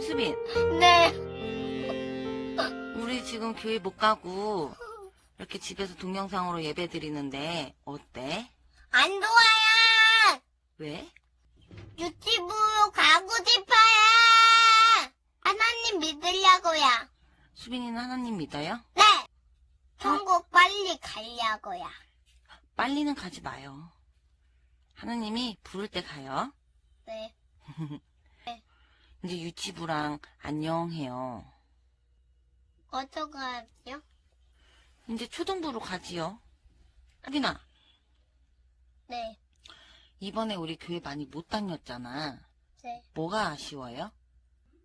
수빈, 네. 우리 지금 교회 못 가고 이렇게 집에서 동영상으로 예배 드리는데 어때? 안 좋아요. 왜? 유튜브로 가고 싶어요. 하나님 믿으려고요. 수빈이는 하나님 믿어요? 네. 천국 빨리 가려고요. 빨리는 가지 마요. 하나님이 부를 때 가요. 네. 이제 유치부랑 안녕해요. 어떡하죠? 이제 초등부로 가지요. 수빈아, 네. 이번에 우리 교회 많이 못 다녔잖아. 네. 뭐가 아쉬워요?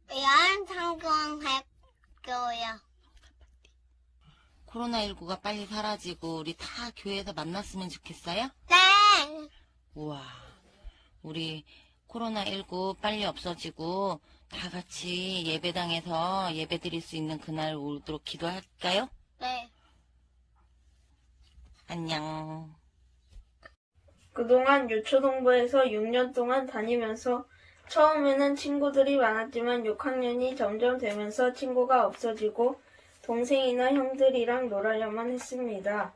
상경 거요. 코로나19가 빨리 사라지고 우리 다 교회에서 만났으면 좋겠어요? 네. 우와, 우리 코로나19 빨리 없어지고 다 같이 예배당에서 예배 드릴 수 있는 그날 오도록 기도할까요? 네. 안녕. 그동안 유초동부에서 6년 동안 다니면서 처음에는 친구들이 많았지만 6학년이 점점 되면서 친구가 없어지고 동생이나 형들이랑 놀아야만 했습니다.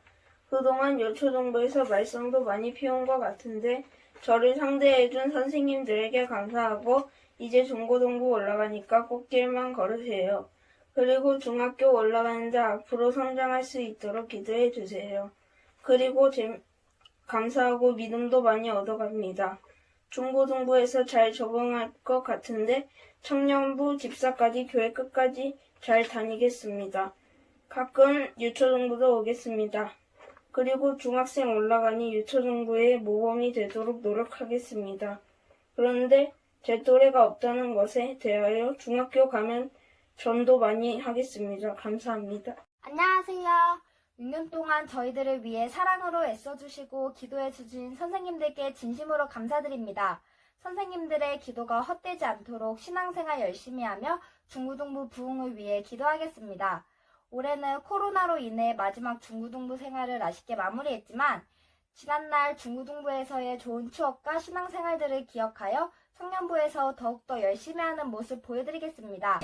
그동안 유초동부에서 말썽도 많이 피운 것 같은데 저를 상대해준 선생님들에게 감사하고 이제 중고등부 올라가니까 꽃길만 걸으세요. 그리고 중학교 올라가는데 앞으로 성장할 수 있도록 기도해 주세요. 그리고 재, 감사하고 믿음도 많이 얻어갑니다. 중고등부에서 잘 적응할 것 같은데 청년부 집사까지 교회 끝까지 잘 다니겠습니다. 가끔 유초등부도 오겠습니다. 그리고 중학생 올라가니 유초등부의 모범이 되도록 노력하겠습니다. 그런데 제 또래가 없다는 것에 대하여 중학교 가면 전도 많이 하겠습니다. 감사합니다. 안녕하세요. 6년 동안 저희들을 위해 사랑으로 애써주시고 기도해주신 선생님들께 진심으로 감사드립니다. 선생님들의 기도가 헛되지 않도록 신앙생활 열심히 하며 중고등부 부흥을 위해 기도하겠습니다. 올해는 코로나로 인해 마지막 중고등부 생활을 아쉽게 마무리했지만 지난날 중고등부에서의 좋은 추억과 신앙생활들을 기억하여 청년부에서 더욱더 열심히 하는 모습 보여드리겠습니다.